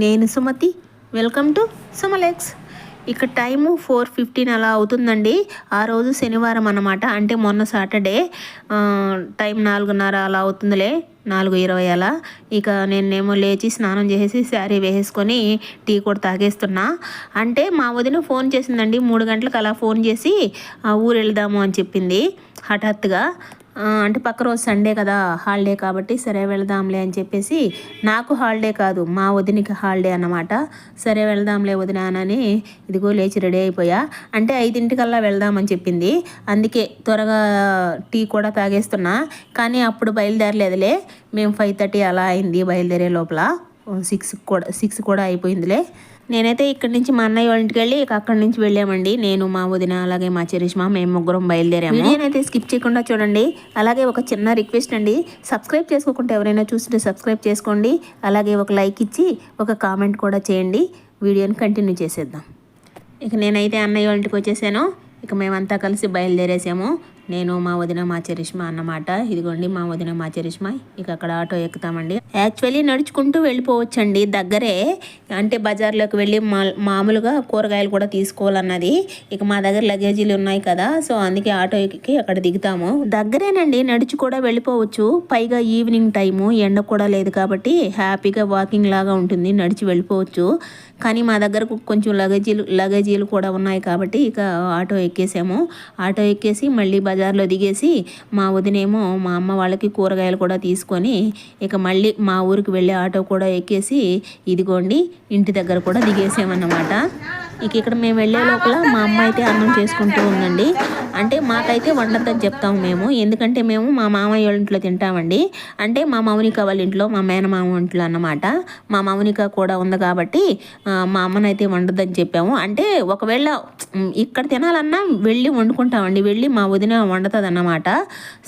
నేను Sumathi. Welcome to సుమలెక్స్ ఇక time four fifteen అలా అవుతుందండి. ఆ రోజు శనివారం అన్నమాట. అంటే మొన్న సాటర్డే టైం నాలుగున్నర అలా అవుతుందిలే. నాలుగు ఇరవై అలా. ఇక నేనేమో లేచి స్నానం చేసేసి శారీ వేసేసుకొని టీ కూడా తాగేస్తున్నా. అంటే మా వదిన ఫోన్ చేసిందండి. మూడు గంటలకు అలా ఫోన్ చేసి ఆ, ఊరు వెళ్దాము అని చెప్పింది. హఠాత్తుగా అంటే పక్క రోజు సండే కదా హాలిడే కాబట్టి సరే వెళ్దాంలే అని చెప్పేసి నాకు హాలిడే కాదు మా వదినికి హాలిడే అన్నమాట. సరే వెళ్దాంలే వదినానని ఇదిగో లేచి రెడీ అయిపోయా. అంటే ఐదింటికల్లా వెళ్దామని చెప్పింది. అందుకే త్వరగా టీ కూడా తాగేస్తున్నా. కానీ అప్పుడు బయలుదేరలేదులే. మేము ఫైవ్ థర్టీ అలా అయింది బయలుదేరే లోపల. సిక్స్ కూడా సిక్స్ కూడా అయిపోయిందిలే. నేనైతే ఇక్కడి నుంచి మా అన్నయ్య వాళ్ళ ఇంటికి వెళ్ళి ఇక అక్కడి నుంచి వెళ్ళామండి. నేను మా వదిన అలాగే మా చరిష్మా మేము ముగ్గురం బయలుదేరాము. వీడియోనైతే స్కిప్ చేయకుండా చూడండి. అలాగే ఒక చిన్న రిక్వెస్ట్ అండి. సబ్స్క్రైబ్ చేసుకోకుండా ఎవరైనా చూస్తుంటే సబ్స్క్రైబ్ చేసుకోండి. అలాగే ఒక లైక్ ఇచ్చి ఒక కామెంట్ కూడా చేయండి. వీడియోని కంటిన్యూ చేసేద్దాం. ఇక నేనైతే అన్నయ్య వాళ్ళ ఇంటికి వచ్చేసాను. ఇక మేమంతా కలిసి బయలుదేరేసాము. నేను మా వదిన మా చరిష్మా అన్నమాట. ఇదిగోండి మా వదిన మా చరిష్మా. ఇక అక్కడ ఆటో ఎక్కుతామండి. యాక్చువల్లీ నడుచుకుంటూ వెళ్ళిపోవచ్చండి. దగ్గరే అంటే బజార్లోకి వెళ్ళి మా మామూలుగా కూరగాయలు కూడా తీసుకోవాలన్నది. ఇక మా దగ్గర లగేజీలు ఉన్నాయి కదా సో అందుకే ఆటో ఎక్కి అక్కడ దిగుతాము. దగ్గరేనండి నడిచి కూడా వెళ్ళిపోవచ్చు. పైగా ఈవినింగ్ టైము ఎండ కూడా లేదు కాబట్టి హ్యాపీగా వాకింగ్ లాగా ఉంటుంది నడిచి వెళ్ళిపోవచ్చు. కానీ మా దగ్గర కొంచెం లగేజీలు లగేజీలు కూడా ఉన్నాయి కాబట్టి ఇక ఆటో ఎక్కేసాము. ఆటో ఎక్కేసి మళ్ళీ బజార్లో దిగేసి మా వదినేమో మా అమ్మ వాళ్ళకి కూరగాయలు కూడా తీసుకొని ఇక మళ్ళీ మా ఊరికి వెళ్ళే ఆటో కూడా ఎక్కేసి ఇదిగోండి ఇంటి దగ్గర కూడా దిగేసామన్నమాట ఇక ఇక్కడ మేము వెళ్ళే లోపల మా అమ్మ అయితే అన్నం చేసుకుంటూ ఉందండి. అంటే మాకైతే వండద్దని చెప్తాము మేము. ఎందుకంటే మేము మా మామయ్య వాళ్ళ ఇంట్లో తింటామండి. అంటే మా మౌనిక వాళ్ళ ఇంట్లో మా మేనమామ ఇంట్లో అన్నమాట. మా మౌనిక కూడా ఉంది కాబట్టి మా అమ్మనైతే వండద్దని చెప్పాము. అంటే ఒకవేళ ఇక్కడ తినాలన్నా వెళ్ళి వండుకుంటామండి. వెళ్ళి మా వదిన వండుతుంది అన్నమాట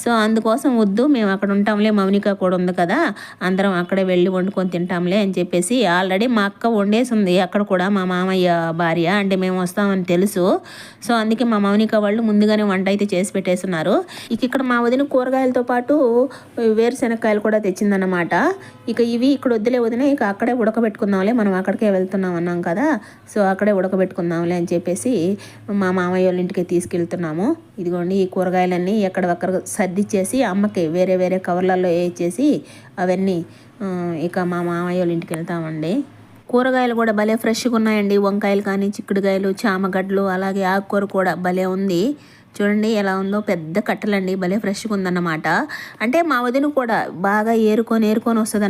సో అందుకోసం వద్దు మేము అక్కడ ఉంటాంలే మౌనిక కూడా ఉంది కదా. అందరం అక్కడే వెళ్ళి వండుకొని తింటాంలే అని చెప్పేసి ఆల్రెడీ మా అక్క వండేసి ఉంది అక్కడ కూడా మా మామయ్య భార్య అంటే మేము వస్తామని తెలుసు. సో అందుకే మా మౌనిక వాళ్ళు ముందుగానే వంట అయితే చేసి పెట్టేస్తున్నారు. ఇక ఇక్కడ మా వదిన కూరగాయలతో పాటు వేరుశెనక్కాయలు కూడా తెచ్చిందన్నమాట. ఇక ఇవి ఇక్కడ వద్దులే వదిన ఇక అక్కడే ఉడకబెట్టుకుందాంలే. మనం అక్కడికే వెళ్తున్నాం అన్నాం కదా. సో అక్కడే ఉడకబెట్టుకుందాంలే అని చెప్పేసి మా మామయ్య వాళ్ళ ఇంటికి తీసుకెళ్తున్నాము. ఇదిగోండి ఈ కూరగాయలన్నీ ఎక్కడొక్కడ సర్దిచ్చేసి అమ్మకి వేరే వేరే కవర్లలో వేసేసి అవన్నీ ఇక మా మామయ్య వాళ్ళ ఇంటికి వెళ్తామండి. కూరగాయలు కూడా భలే ఫ్రెష్గా ఉన్నాయండి. వంకాయలు కానీ చిక్కుడుకాయలు చామగడ్డలు అలాగే ఆకుకూర కూడా భలే ఉంది. చూడండి ఎలా ఉందో పెద్ద కట్టలండి. భలే ఫ్రెష్గా ఉందన్నమాట. అంటే మా వదిన కూడా బాగా ఏరుకొని ఏరుకొని వస్తుంది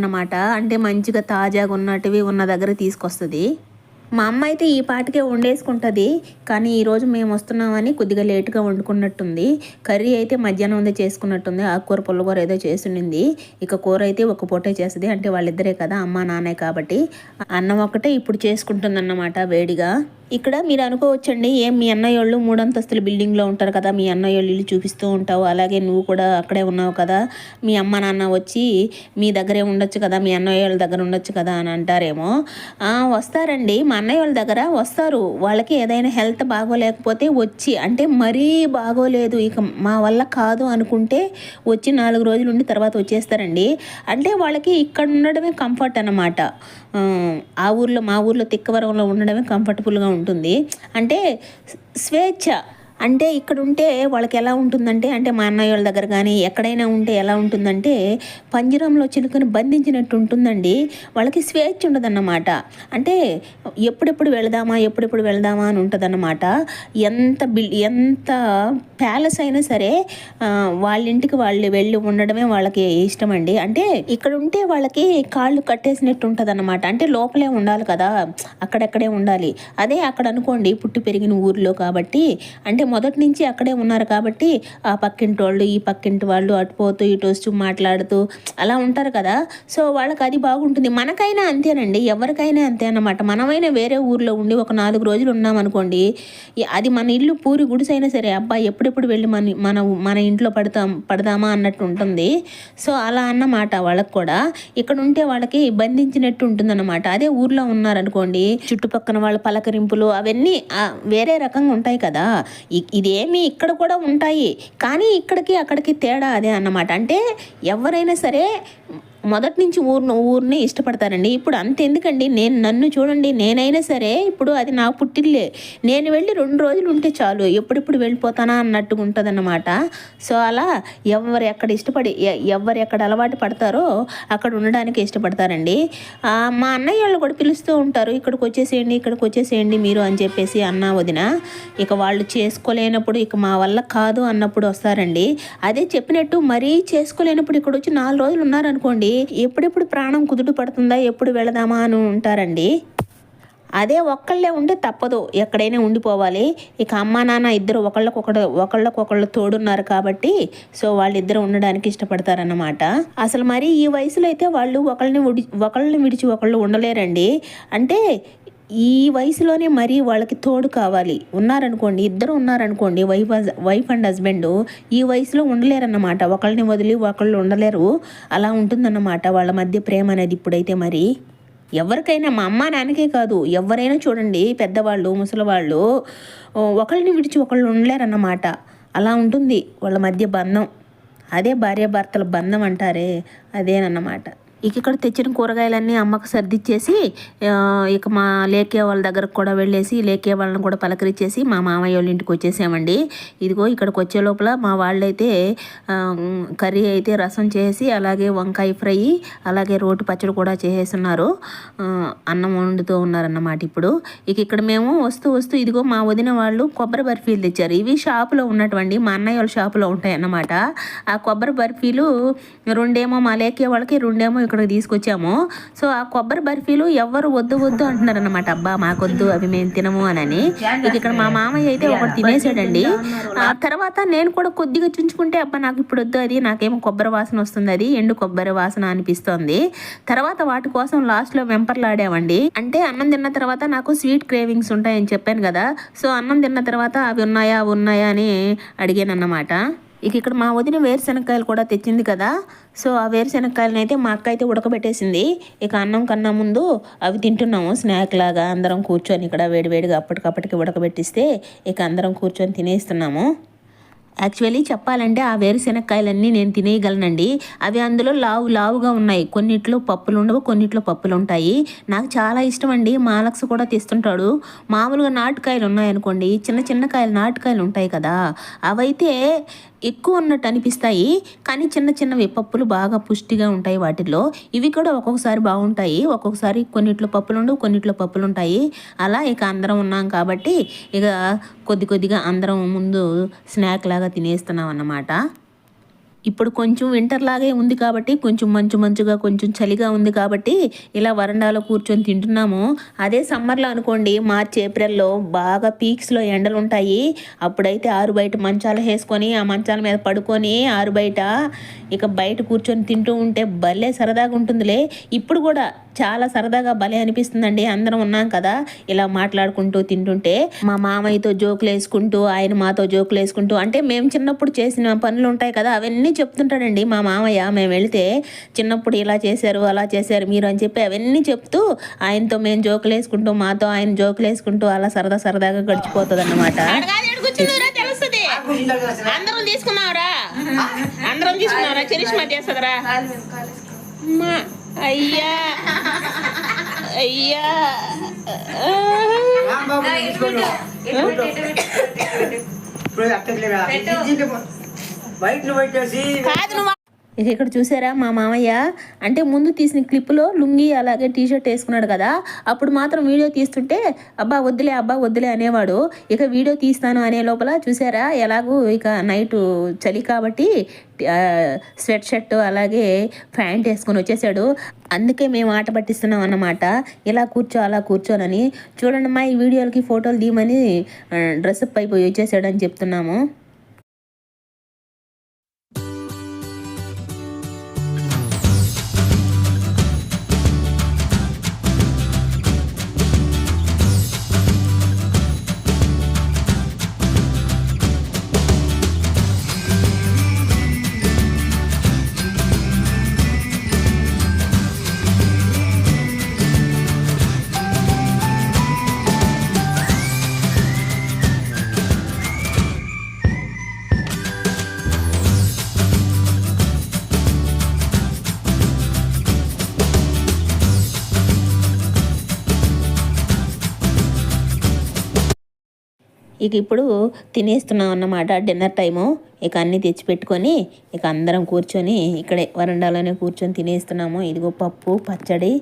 అంటే మంచిగా తాజాగా ఉన్నట్టువి ఉన్న దగ్గర తీసుకొస్తుంది. మా అమ్మ అయితే ఈ పాటికే వండేసుకుంటుంది కానీ ఈరోజు మేము వస్తున్నామని కొద్దిగా లేటుగా వండుకున్నట్టుంది. కర్రీ అయితే మధ్యాహ్నం ఉందే చేసుకున్నట్టుంది ఆకుకూర పుల్లకూర ఏదో చేసిండింది. ఇక కూర అయితే ఒక పూటే చేస్తుంది అంటే వాళ్ళిద్దరే కదా అమ్మ నాన్నే కాబట్టి. అన్నం ఒకటే ఇప్పుడు చేసుకుంటుందన్నమాట వేడిగా. ఇక్కడ మీరు అనుకోవచ్చండి ఏం మీ అన్నయ్య వాళ్ళు మూడంతస్తుల బిల్డింగ్లో ఉంటారు కదా మీ అన్నయ్య వాళ్ళు ఇల్లు చూపిస్తూ ఉంటావు అలాగే నువ్వు కూడా అక్కడే ఉన్నావు కదా మీ అమ్మ నాన్న వచ్చి మీ దగ్గరే ఉండొచ్చు కదా మీ అన్నయ్య వాళ్ళ దగ్గర ఉండొచ్చు కదా అని అంటారేమో. వస్తారండి మా అన్నయ్య వాళ్ళ దగ్గర వస్తారు వాళ్ళకి ఏదైనా హెల్త్ బాగోలేకపోతే వచ్చి అంటే మరీ బాగోలేదు ఇక మా వల్ల కాదు అనుకుంటే వచ్చి నాలుగు రోజులు ఉండి తర్వాత వచ్చేస్తారండి. అంటే వాళ్ళకి ఇక్కడ ఉండడమే కంఫర్ట్ అన్నమాట. ఆ, ఆ ఊర్లో మా ఊర్లో తిక్కవరంలో ఉండడమే కంఫర్టబుల్గా ఉంటుంది. ఉంటుంది. అంటే స్వేచ్ఛ అంటే ఇక్కడ ఉంటే వాళ్ళకి ఎలా ఉంటుందంటే అంటే మా అన్నయ్య వాళ్ళ దగ్గర కానీ ఎక్కడైనా ఉంటే ఎలా ఉంటుందంటే పంజరంలో చిలుకని బంధించినట్టు ఉంటుందండి. వాళ్ళకి స్వేచ్ఛ ఉండదన్నమాట. అంటే ఎప్పుడెప్పుడు వెళదామా ఎప్పుడెప్పుడు వెళదామా అని ఉంటుందన్నమాట. ఎంత బిల్ ఎంత ప్యాలెస్ అయినా సరే వాళ్ళ ఇంటికి వాళ్ళు వెళ్ళి ఉండడమే వాళ్ళకి ఇష్టం అండి అంటే ఇక్కడ ఉంటే వాళ్ళకి కాళ్ళు కట్టేసినట్టు ఉంటుంది అంటే లోపలే ఉండాలి కదా అక్కడెక్కడే ఉండాలి. అదే అక్కడ అనుకోండి పుట్టి పెరిగిన ఊర్లో కాబట్టి. అంటే మొదటి నుంచి అక్కడే ఉన్నారు కాబట్టి ఆ పక్కింటి వాళ్ళు ఈ పక్కింటి వాళ్ళు అటు పోతూ ఇటు వస్తూ మాట్లాడుతూ అలా ఉంటారు కదా. సో వాళ్ళకి అది బాగుంటుంది. మనకైనా అంతేనండి. ఎవరికైనా అంతే అన్నమాట. మనమైనా వేరే ఊర్లో ఉండి ఒక నాలుగు రోజులు ఉన్నాం అనుకోండి అది మన ఇల్లు పూరి గుడిసైనా సరే అబ్బా ఎప్పుడెప్పుడు వెళ్ళి మన మన మన ఇంట్లో పడతాం పడదామా అన్నట్టు ఉంటుంది. సో అలా అన్నమాట వాళ్ళకి కూడా. ఇక్కడ ఉంటే వాళ్ళకి బంధించినట్టు ఉంటుందన్నమాట. అదే ఊర్లో ఉన్నారనుకోండి చుట్టుపక్కన వాళ్ళ పలకరింపులు అవన్నీ వేరే రకంగా ఉంటాయి కదా. ఈ ఇదేమి ఇక్కడ కూడా ఉంటాయి. కానీ ఇక్కడికి అక్కడికి తేడా అదే అన్నమాట. అంటే ఎవరైనా సరే మొదటి నుంచి ఊరిని ఊరిని ఇష్టపడతారండి ఇప్పుడు అంత ఎందుకండి నేను నన్ను చూడండి. నేనైనా సరే ఇప్పుడు అది నా పుట్టిల్లే. నేను వెళ్ళి రెండు రోజులు ఉంటే చాలు. ఎప్పుడెప్పుడు వెళ్ళిపోతానా అన్నట్టుగా ఉంటుందన్నమాట. సో అలా ఎవరు ఎక్కడ ఇష్టపడి ఎ- ఎవరు ఎక్కడ అలవాటు పడతారో అక్కడ ఉండడానికి ఇష్టపడతారండి. మా అన్నయ్య వాళ్ళు కూడా పిలుస్తూ ఉంటారు. ఇక్కడికి వచ్చేసేయండి ఇక్కడికి వచ్చేసేయండి మీరు అని చెప్పేసి అన్న వదిన. ఇక వాళ్ళు చేసుకోలేనప్పుడు ఇక మా వల్ల కాదు అన్నప్పుడు వస్తారండి. అదే చెప్పినట్టు మరీ చేసుకోలేనప్పుడు ఇక్కడ వచ్చి నాలుగు రోజులు ఉన్నారనుకోండి ఎప్పుడెప్పుడు ప్రాణం కుదుట పడుతుందా ఎప్పుడు వెళదామా అని ఉంటారండి. అదే ఒక్కళ్ళే ఉంటే తప్పదు ఎక్కడైనా ఉండిపోవాలి. ఇక అమ్మా నాన్న ఇద్దరు ఒకళ్ళకొకడు ఒకళ్ళకొకళ్ళు తోడున్నారు కాబట్టి సో వాళ్ళిద్దరు ఉండడానికి ఇష్టపడతారన్నమాట. అసలు మరి ఈ వయసులో అయితే వాళ్ళు ఒకళ్ళని ఒకళ్ళని విడిచి ఒకళ్ళు ఉండలేరండి. అంటే ఈ వయసులోనే మరీ వాళ్ళకి తోడు కావాలి. ఉన్నారనుకోండి ఇద్దరు ఉన్నారనుకోండి వైఫ్ వైఫ్ అండ్ హస్బెండ్ ఈ వయసులో ఉండలేరన్నమాట. ఒకళ్ళని వదిలి ఒకళ్ళు ఉండలేరు. అలా ఉంటుందన్నమాట వాళ్ళ మధ్య ప్రేమ అనేది ఇప్పుడైతే మరి. ఎవరికైనా మా అమ్మ నాన్నకే కాదు ఎవరైనా చూడండి పెద్దవాళ్ళు ముసలివాళ్ళు ఒకళ్ళని విడిచి ఒకళ్ళు ఉండలేరన్నమాట. అలా ఉంటుంది వాళ్ళ మధ్య బంధం. అదే భార్యాభర్తల బంధం అంటారే అదేనన్నమాట. ఇక ఇక్కడ తెచ్చిన కూరగాయలన్నీ అమ్మకు సర్దిచ్చేసి ఇక మా లేకే వాళ్ళ దగ్గరకు కూడా వెళ్ళేసి లేకే వాళ్ళని కూడా పలకరించేసి మా మామయ్య వాళ్ళ ఇంటికి వచ్చేసామండి. ఇదిగో ఇక్కడికి వచ్చే లోపల మా వాళ్ళైతే కర్రీ అయితే రసం చేసి అలాగే వంకాయ ఫ్రై అలాగే రోటి పచ్చడి కూడా చేసేస్తున్నారు. అన్నం వండుతూ ఉన్నారన్నమాట ఇప్పుడు. ఇక ఇక్కడ మేము వస్తూ వస్తూ ఇదిగో మా వదిన వాళ్ళు కొబ్బరి బర్ఫీలు తెచ్చారు. ఇవి షాపులో ఉన్నటువంటి మా అన్నయ్య వాళ్ళ షాపులో ఉంటాయి అన్నమాట ఆ కొబ్బరి బర్ఫీలు రెండేమో మా లేకే వాళ్ళకి రెండేమో ఇక్కడికి తీసుకొచ్చాము. సో ఆ కొబ్బరి బర్ఫీలు ఎవ్వరు వద్దు వద్దు అంటున్నారు అనమాట అబ్బా మాకొద్దు అవి మేము తినము అని ఇక ఇక్కడ మా మామయ్య అయితే ఒకటి తినేసాడండి ఆ తర్వాత నేను కూడా కొద్దిగా చుంచుకుంటే అబ్బా నాకు ఇప్పుడు వద్దు అది నాకేమో కొబ్బరి వాసన వస్తుంది అది ఎండు కొబ్బరి వాసన అనిపిస్తోంది. తర్వాత వాటి కోసం లాస్ట్లో వెంపర్లాడామండి. అంటే అన్నం తిన్న తర్వాత నాకు స్వీట్ క్రేవింగ్స్ ఉంటాయని చెప్పాను కదా. సో అన్నం తిన్న తర్వాత అవి ఉన్నాయా అవి ఉన్నాయా అని అడిగాను అన్నమాట ఇక ఇక్కడ మా వదిన వేరుశనక్కాయలు కూడా తెచ్చింది కదా. సో ఆ వేరుశనక్కాయలను అయితే మా అక్క అయితే ఉడకబెట్టేసింది. ఇక అన్నం కన్నా ముందు అవి తింటున్నాము. స్నాక్ లాగా అందరం కూర్చొని ఇక్కడ వేడివేడిగా అప్పటికప్పటికి ఉడకబెట్టిస్తే ఇక అందరం కూర్చొని తినేస్తున్నాము. యాక్చువల్లీ చెప్పాలంటే ఆ వేరుశెనక్కాయలన్నీ నేను తినేయగలనండి. అవి అందులో లావు లావుగా ఉన్నాయి. కొన్నిట్లో పప్పులు ఉండవు కొన్నిట్లో పప్పులు ఉంటాయి. నాకు చాలా ఇష్టం అండి మాలక్స్ కూడా తీస్తుంటాడు. మామూలుగా నాటుకాయలు ఉన్నాయనుకోండి చిన్న చిన్న కాయలు నాటుకాయలు ఉంటాయి కదా. అవైతే ఎక్కువ ఉన్నట్టు అనిపిస్తాయి. కానీ చిన్న చిన్నవి పప్పులు బాగా పుష్టిగా ఉంటాయి వాటిల్లో. ఇవి కూడా ఒక్కొక్కసారి బాగుంటాయి. ఒక్కొక్కసారి కొన్నిట్లో పప్పులు ఉండవు కొన్నిట్లో పప్పులు ఉంటాయి. అలా ఇక అందరం ఉన్నాం కాబట్టి ఇక కొద్ది కొద్దిగా అందరం ముందు స్నాక్ లాగా తినేస్తున్నాం అన్నమాట. ఇప్పుడు కొంచెం వింటర్ లాగే ఉంది కాబట్టి కొంచెం మంచు మంచుగా కొంచెం చలిగా ఉంది కాబట్టి ఇలా వరండాలో కూర్చొని తింటున్నాము. అదే సమ్మర్లో అనుకోండి మార్చి ఏప్రిల్లో బాగా పీక్స్లో ఎండలు ఉంటాయి. అప్పుడైతే ఆరు బయట మంచాలు వేసుకొని ఆ మంచాల మీద పడుకొని ఆరు బయట ఇక బయట కూర్చొని తింటూ ఉంటే భలే సరదాగా ఉంటుందిలే. ఇప్పుడు కూడా చాలా సరదాగా భలే అనిపిస్తుందండి. అందరం ఉన్నాం కదా ఇలా మాట్లాడుకుంటూ తింటుంటే. మా మామయ్యతో జోకులు వేసుకుంటూ ఆయన మాతో జోకులు వేసుకుంటూ అంటే మేము చిన్నప్పుడు చేసిన పనులు ఉంటాయి కదా అవన్నీ చెప్తుంటాడండి మా మామయ్య. మేము వెళితే చిన్నప్పుడు ఇలా చేశారు అలా చేశారు మీరు అని చెప్పి అవన్నీ చెప్తూ ఆయనతో మేము జోకులు వేసుకుంటూ మాతో ఆయన జోకులు వేసుకుంటూ అలా సరదా సరదాగా గడిచిపోతుంది అన్నమాట తెలుస్తుంది అందరం తీసుకున్నావురా? అందరం తీసుకున్నావురా? చరిష్మా చేస్తుందిరా? అయ్యా. అయ్యా. బయట నువ్వు పెట్టేసి కాదు నువ్వు ఇక ఇక్కడ చూసారా మా మామయ్య? అంటే ముందు తీసిన క్లిప్లో లుంగి అలాగే టీ షర్ట్ వేసుకున్నాడు కదా అప్పుడు మాత్రం వీడియో తీస్తుంటే అబ్బా వద్దులే అబ్బా వద్దులే అనేవాడు. ఇక వీడియో తీస్తాను అనే లోపల చూసారా ఎలాగూ ఇక నైట్ చలి కాబట్టి స్వెట్ షర్ట్ అలాగే ప్యాంట్ వేసుకొని వచ్చేసాడు. అందుకే మేము ఆట పట్టిస్తున్నాం అన్నమాట. ఇలా కూర్చో అలా కూర్చోనని చూడండి మా ఈ వీడియోలకి ఫోటోలు తీయమని డ్రెస్అప్ అయిపోయి వచ్చేసాడు అని చెప్తున్నాము. ఇక ఇప్పుడు తినేస్తున్నాం అన్నమాట డిన్నర్ టైము. ఇక అన్నీ తెచ్చిపెట్టుకొని ఇక అందరం కూర్చొని ఇక్కడే వరండాలోనే కూర్చొని తినేస్తున్నాము. ఇదిగో పప్పు పచ్చడి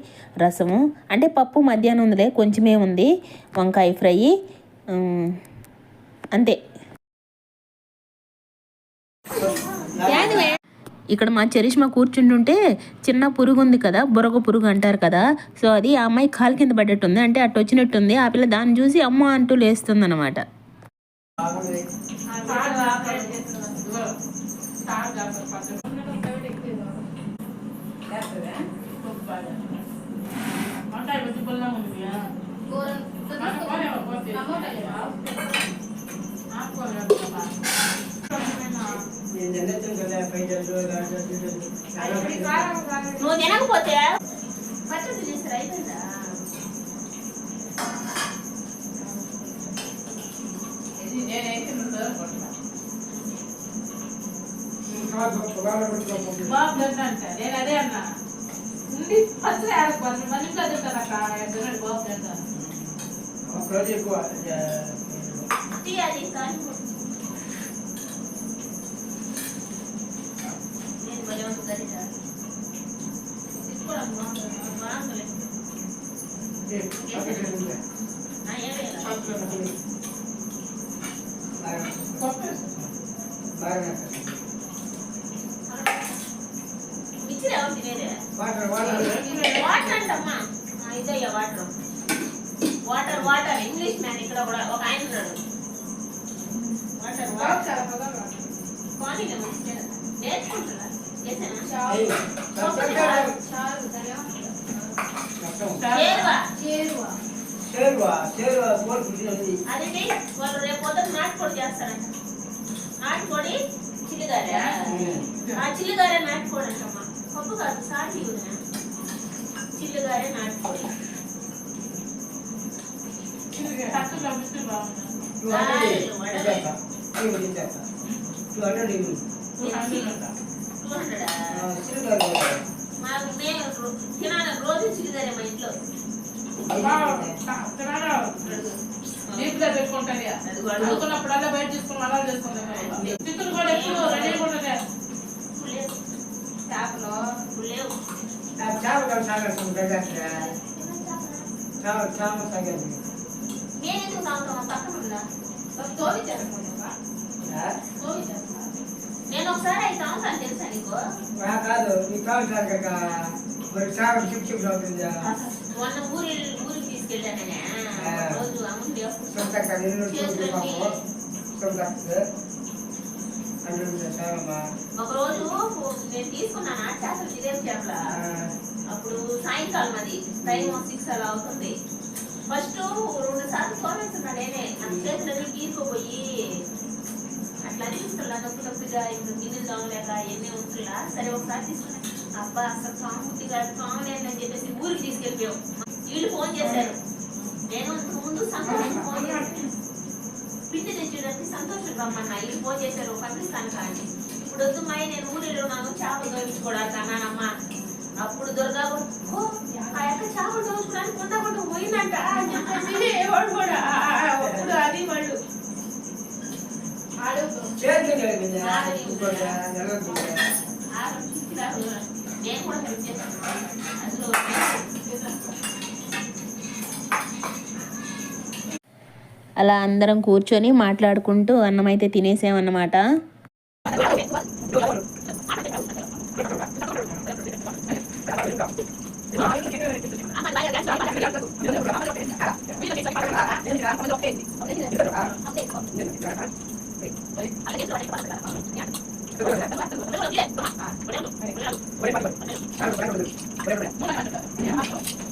రసము. అంటే పప్పు మధ్యాహ్నం ఉందిలే కొంచెమే ఉంది. వంకాయ ఫ్రై అంతే. ఇక్కడ మా చరిష్మా కూర్చుంటుంటే చిన్న పురుగు ఉంది కదా బురగ పురుగు అంటారు కదా. సో అది ఆ అమ్మాయి కాలు కింద పడ్డట్టుంది. అంటే అటు వచ్చినట్టుంది ఆ పిల్ల దాన్ని చూసి అమ్మ అంటూ లేస్తుంది అనమాట నేను తినొచ్చాను కదా పైకి నువ్వు తినకపోతే పచ్చడి చేస్తారు అయిపోయిందా బాబు అంట నేను అదే అన్నా ఉండి పచ్చడి ఆడకపోతే మన ఇంట్లో తింటాను అక్క ఎక్కడ బాబు ఎక్కువ టీ అది కానీ నేను ఉంది గరిట. తీసుకోవడం బాగుంది. బాగుందిలే. ఆ, ఏం వేయాలా? మిక్సీలో ఎవరు తినేదే? వాటర్ వాటర్ వాటర్ అంటమ్మా ఆ, ఇదయ్యా water water water English man ఇక్కడ కూడా ఒక ఆయన ఉన్నాడు వాటర్ వాటర్ కానీ నేర్చుకుంటున్నా చేసానా చేరువా చేరువా చేరువా కోడి పుట్టినది అదేంటి వాళ్ళు రేపు పొద్దున నాటుకోడి చేస్తారంట నాటుకోడి చిల్లిగారే ఆ చిల్లిగారే నాటుకోడి అంటమ్మా పప్పు కాదు సాటి వదిన చిల్లిగారే నాటుకోడి తక్కువ పంపిస్తే బాగుంది టూ హండ్రెడ్ ఇచ్చేస్తా ఇవ్వు ఇచ్చేస్తా. టూ హండ్రెడ్ ఇవ్వు టూ హండ్రెడ్? అంట టూ హండ్రెడా చిరుగారు మాకు మేము రో- తినాలి. రోజు చిల్లిగారే మా ఇంట్లో. అది కూడా చదువుకున్నప్పుడల్లా బయట తీసుకుని అలా చేసుకుంటాను చిక్కులు కూడా ఎక్కువ రెడీ ఉంటుంది నేను ఒకసారి ఐదు సంవత్సరాలు తెలుసా నీకు కాదు నీకు కావాలి కాక మరి చేప చిప్ చిప్ అవుతుందా మొన్న ఊరి సొంతక్క నిన్ను చూసి పాపం సొంతక్క అంటే సారమ్మా ఒక రోజు నేను తీసుకున్నాను చేపలు ఇదేం చేపల అప్పుడు సాయంకాలం అది టైం సిక్స్ అలా అవుతుంది ఫస్ట్ రెండు సార్లు తోనేస్తున్నాడు నేనే నా చేతులని గీరుకుపోయి అట్లా అనిపిస్తున్నా నొప్పి నొప్పిగా ఇప్పుడు గిన్నెలు తోమలేక ఎన్ని ఉంచులా సరే ఒకసారి తీసుకున్నా అబ్బా అసలు సాముద్దిగా తోమలేదని చెప్పేసి ఊరికి తీసుకెళ్ళిపోయాం వీళ్ళు ఫోన్ చేశారు నేను ముందు సంతోషం ఫోన్ తెచ్చేటప్పుడు సంతోషం రమ్మన్నా. వీళ్ళు ఫోన్ చేశారు పంపిస్తాను కానీ ఇప్పుడు వద్దు మాయ నేను ఊరిలో ఉన్నాను. చేపలు దోయించుకోవడానికి అన్నానమ్మా అప్పుడు దుర్గా కూడా, "ఓ, ఆ యొక్క చేపలు దోచుకోవడానికి కొండ పోయిందంట. అని చెప్పేసి వాడు కూడా అప్పుడు అది వాళ్ళు. నేను కూడా. అందులో అలా అందరం కూర్చొని మాట్లాడుకుంటూ అన్నం అయితే తినేసామన్నమాట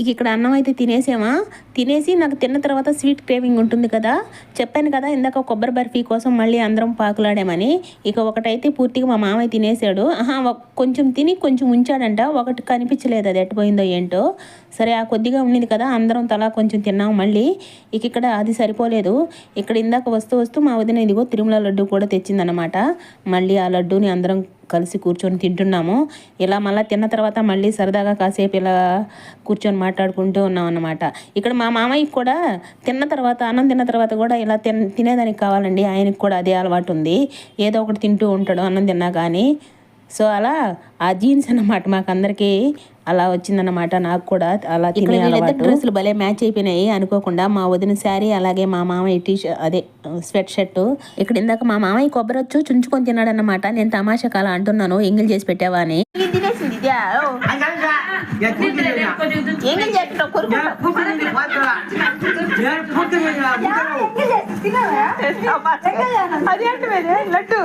y qué gran nombre tiene ese ¿ah? తినేసి నాకు తిన్న తర్వాత స్వీట్ క్రేవింగ్ ఉంటుంది కదా. చెప్పాను కదా ఇందాక కొబ్బరి బర్ఫీ కోసం మళ్ళీ అందరం పాకులాడామని. ఇక ఒకటైతే పూర్తిగా మా మామయ్య తినేసాడు. ఆహా కొంచెం తిని కొంచెం ఉంచాడంట. ఒకటి కనిపించలేదు అది ఎట్టుపోయిందో ఏంటో. సరే ఆ కొద్దిగా ఉండింది కదా అందరం తలా కొంచెం తిన్నాం మళ్ళీ. ఇక ఇక్కడ అది సరిపోలేదు. ఇక్కడ ఇందాక వస్తూ వస్తూ మా వదిన ఇదిగో తిరుమల లడ్డు కూడా తెచ్చిందనమాట మళ్ళీ ఆ లడ్డూని అందరం కలిసి కూర్చొని తింటున్నాము. ఇలా మళ్ళీ తిన్న తర్వాత మళ్ళీ సరదాగా కాసేపు ఇలా కూర్చొని మాట్లాడుకుంటూ ఉన్నాం అన్నమాట ఇక్కడ మా మామయ్యకి కూడా తిన్న తర్వాత అన్నం తిన్న తర్వాత కూడా ఇలా తిన తినేదానికి కావాలండి. ఆయనకి కూడా అదే అలవాటు ఉంది ఏదో ఒకటి తింటూ ఉంటాడు అన్నం తిన్నా కానీ సో అలా ఆ జీన్స్ అన్నమాట మాకందరికీ అలా వచ్చిందనమాట నాకు కూడా అలా తినే డ్రెస్సులు భలే మ్యాచ్ అయిపోయినాయి అనుకోకుండా మా వదిన శారీ అలాగే మా మామయ్య టీ అదే స్వెట్ షర్ట్. ఇక్కడ ఇందాక మా మామయ్య కొబ్బరి వచ్చు చుంచుకొని తిన్నాడనమాట నేను తమాషా కాల అంటున్నాను ఎంగిల్ చేసి పెట్టావా అని. లడ్డు.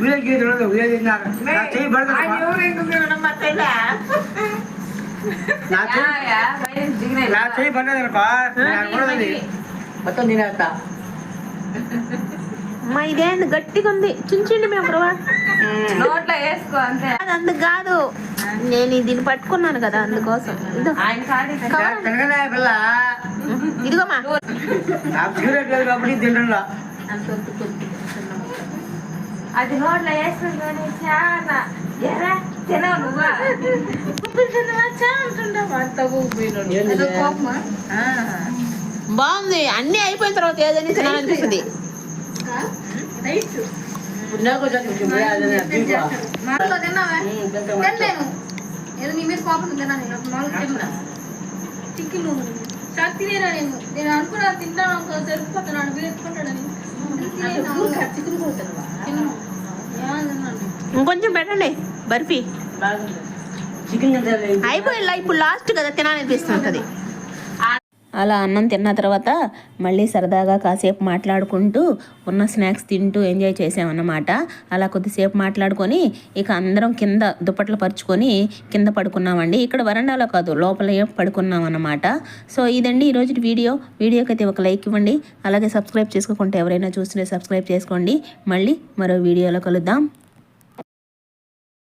ఇది ఇది. నా. మొత్తం తినేస్తా. మా ఇదేంది గట్టిగా ఉంది. చుంచండి మేము బ్రవా నోట్లో వేసుకో అంతే. అది అందుకు కాదు నేను దీన్ని పట్టుకున్నాను కదా అందుకోసం. ఇదో. ఇదిగోమా నాకు సిగరెట్ లేదు కాబట్టి తింటున్నా. అది నోట్లో వేసుకుంటే చాలా ఎరా తినవు నువ్వా? తినవా? చాలా అంటుంటావు అంత? కోపమా? బాగుంది. అన్ని అయిపోయిన తర్వాత ఏదైనా తినాలనిపిస్తుంది. ఏదో నీ మీద కోపం తిన్నాను నేను. తిన్నా. నేను. నేను? అనుకున్నా తింటాను సరిపోతున్నాను తిన్నాను ఇంకొంచెం పెట్టండి. బర్ఫీ. చికెన్ అయిపోయిందా ఇప్పుడు లాస్ట్ కదా తినాలనిపిస్తుంటుంది అలా అన్నం తిన్న తర్వాత మళ్ళీ సరదాగా కాసేపు మాట్లాడుకుంటూ ఉన్న స్నాక్స్ తింటూ ఎంజాయ్ చేసామన్నమాట. అలా కొద్దిసేపు మాట్లాడుకొని ఇక అందరం కింద దుప్పట్లు పరుచుకొని కింద పడుకున్నామండి. ఇక్కడ వరండాలో కాదు లోపలే పడుకున్నాం అన్నమాట సో ఇదండి ఈరోజు వీడియో. వీడియోకి అయితే ఒక లైక్ ఇవ్వండి. అలాగే సబ్స్క్రైబ్ చేసుకోకుండా ఎవరైనా చూస్తుంటే సబ్స్క్రైబ్ చేసుకోండి. మళ్ళీ మరో వీడియోలో కలుద్దాం.